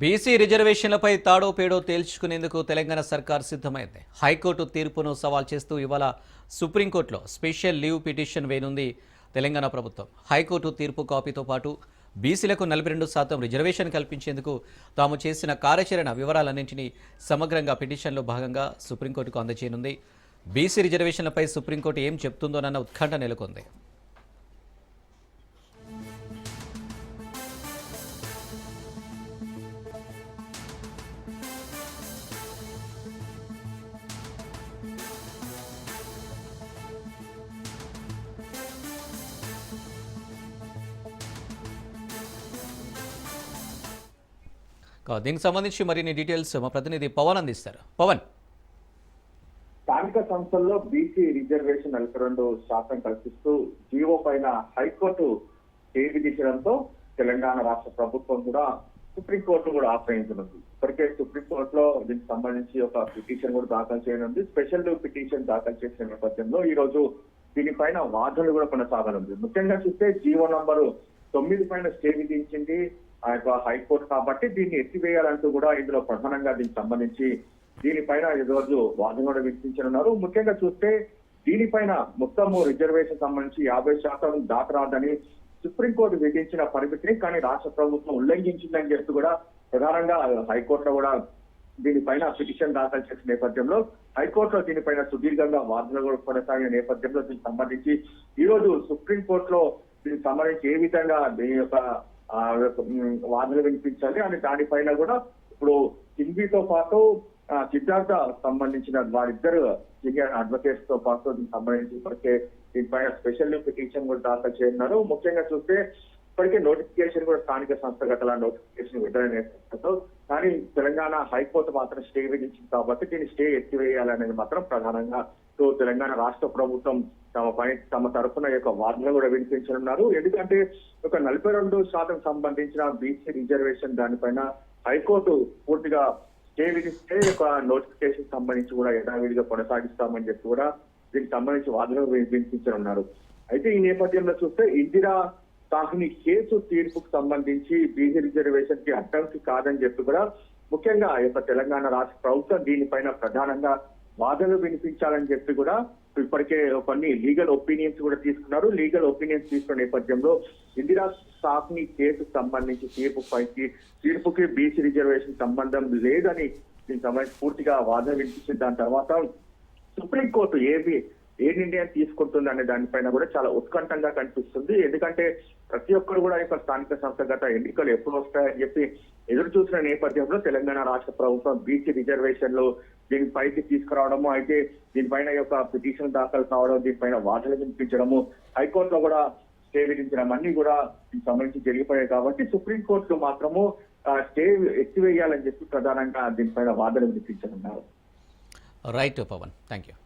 BC రిజర్వేషన్లపై తాడో పేడో తేల్చుకునేందుకు తెలంగాణ సర్కార్ సిద్ధమైంది. హైకోర్టు తీర్పును సవాల్ చేస్తూ ఇవాళ సుప్రీంకోర్టులో స్పెషల్ లీవ్ పిటిషన్ వేనుంది తెలంగాణ ప్రభుత్వం. హైకోర్టు తీర్పు కాపీతో పాటు బీసీలకు నలభై రెండు శాతం రిజర్వేషన్ కల్పించేందుకు తాము చేసిన కార్యాచరణ వివరాలన్నింటినీ సమగ్రంగా పిటిషన్లో భాగంగా సుప్రీంకోర్టుకు అందజేయనుంది. బీసీ రిజర్వేషన్లపై సుప్రీంకోర్టు ఏం చెప్తుందోనన్న ఉత్కంఠ నెలకొంది. దీనికి సంబంధించి మరిన్ని డీటెయిల్స్ మా ప్రతినిధి పవన్ అందిస్తారు. పవన్. స్థానిక సంస్థల్లో బీసీ రిజర్వేషన్ నలభై రెండు శాతం కల్పిస్తూ జీవో పైన హైకోర్టు స్టే విధించడంతో తెలంగాణ రాష్ట్ర ప్రభుత్వం కూడా సుప్రీంకోర్టు కూడా ఆశ్రయించనుంది. ఇప్పటికే సుప్రీంకోర్టులో దీనికి సంబంధించి ఒక పిటిషన్ కూడా దాఖలు చేయనుంది. స్పెషల్ పిటిషన్ దాఖలు చేసిన నేపథ్యంలో ఈ రోజు దీనిపైన వాదనలు కూడా కొనసాగనుంది. ముఖ్యంగా చూస్తే జీవో నంబరు తొమ్మిది పైన స్టే విధించింది. హైకోర్టు కాబట్టి దీన్ని ఎత్తివేయాలంటూ కూడా ఇందులో ప్రధానంగా దీనికి సంబంధించి దీనిపైన ఈరోజు రోజు వాదన కూడా వినిపించనున్నారు. ముఖ్యంగా చూస్తే దీనిపైన మొత్తము రిజర్వేషన్ సంబంధించి యాభై శాతం దాటరాదని సుప్రీంకోర్టు విధించిన పరిమితిని కానీ రాష్ట్ర ప్రభుత్వం ఉల్లంఘించిందని చెప్తూ కూడా ప్రధానంగా హైకోర్టులో కూడా దీనిపైన పిటిషన్ దాఖలు చేసిన నేపథ్యంలో హైకోర్టులో దీనిపైన సుదీర్ఘంగా వాదనలు కూడా కొనసాగిన నేపథ్యంలో దీనికి సంబంధించి ఈ రోజు సుప్రీంకోర్టులో దీనికి సంబంధించి ఏ విధంగా దీని యొక్క ఆ, వినిపించాలి. అని దానిపైన కూడా ఇప్పుడు హిందీతో పాటు సిద్ధార్థ సంబంధించిన వారిద్దరు సీనియర్ అడ్వకేట్స్తో పాటు దీనికి సంబంధించి ఇప్పటికే దీనిపైన స్పెషల్ పిటిషన్ కూడా దాఖలు చేయనున్నారు. ముఖ్యంగా చూస్తే ఇప్పటికే నోటిఫికేషన్ కూడా స్థానిక సంస్థగతల నోటిఫికేషన్ విడుదల కానీ తెలంగాణ హైకోర్టు మాత్రం స్టే విధించింది కాబట్టి దీన్ని స్టే ఎత్తివేయాలనేది మాత్రం ప్రధానంగా సో తెలంగాణ రాష్ట్ర ప్రభుత్వం తమ పని తమ తరఫున యొక్క వాదనలు కూడా వినిపించనున్నారు. ఎందుకంటే ఒక నలభై రెండు శాతం సంబంధించిన బీసీ రిజర్వేషన్ దానిపైన హైకోర్టు పూర్తిగా స్టే విధిస్తే ఒక నోటిఫికేషన్ సంబంధించి కూడా యథావిధిగా కొనసాగిస్తామని చెప్పి కూడా దీనికి సంబంధించి వాదనలు వినిపించనున్నారు. అయితే ఈ నేపథ్యంలో చూస్తే ఇందిరా సాహ్ని కేసు తీర్పుకు సంబంధించి బీసీ రిజర్వేషన్కి అడ్డంకి కాదని చెప్పి కూడా ముఖ్యంగా ఈ యొక్క తెలంగాణ రాష్ట్ర ప్రభుత్వం దీనిపైన ప్రధానంగా వాదనలు వినిపించాలని చెప్పి కూడా ఇప్పటికే కొన్ని లీగల్ ఒపీనియన్స్ కూడా తీసుకున్నారు. లీగల్ ఒపీనియన్స్ తీసుకున్న నేపథ్యంలో ఇందిరా సాహ్ని కేసు సంబంధించి తీర్పు పైకి తీర్పుకి బీసీ రిజర్వేషన్ సంబంధం లేదని దీనికి సంబంధించి పూర్తిగా వాదన వినిపించిన దాని తర్వాత సుప్రీంకోర్టు ఏబీ ఏ ఇండియా తీసుకుంటుంది అనే దానిపైన కూడా చాలా ఉత్కంఠంగా కనిపిస్తుంది. ఎందుకంటే ప్రతి ఒక్కరు కూడా యొక్క స్థానిక సంస్థగత ఎన్నికలు ఎప్పుడు వస్తాయని చెప్పి ఎదురు చూసిన నేపథ్యంలో తెలంగాణ రాష్ట్ర ప్రభుత్వం బీసీ రిజర్వేషన్లు దీని పైకి తీసుకురావడము అయితే దీనిపైన యొక్క పిటిషన్ దాఖలు కావడం దీనిపైన వాదనలు వినిపించడము హైకోర్టులో కూడా స్టే విధించడం అన్ని కూడా దీనికి సంబంధించి జరిగిపోయాయి కాబట్టి సుప్రీంకోర్టు మాత్రము స్టే ఎత్తివేయాలని చెప్పి ప్రధానంగా దీనిపైన వాదనలు వినిపించనున్నారు. Right Pawan thank you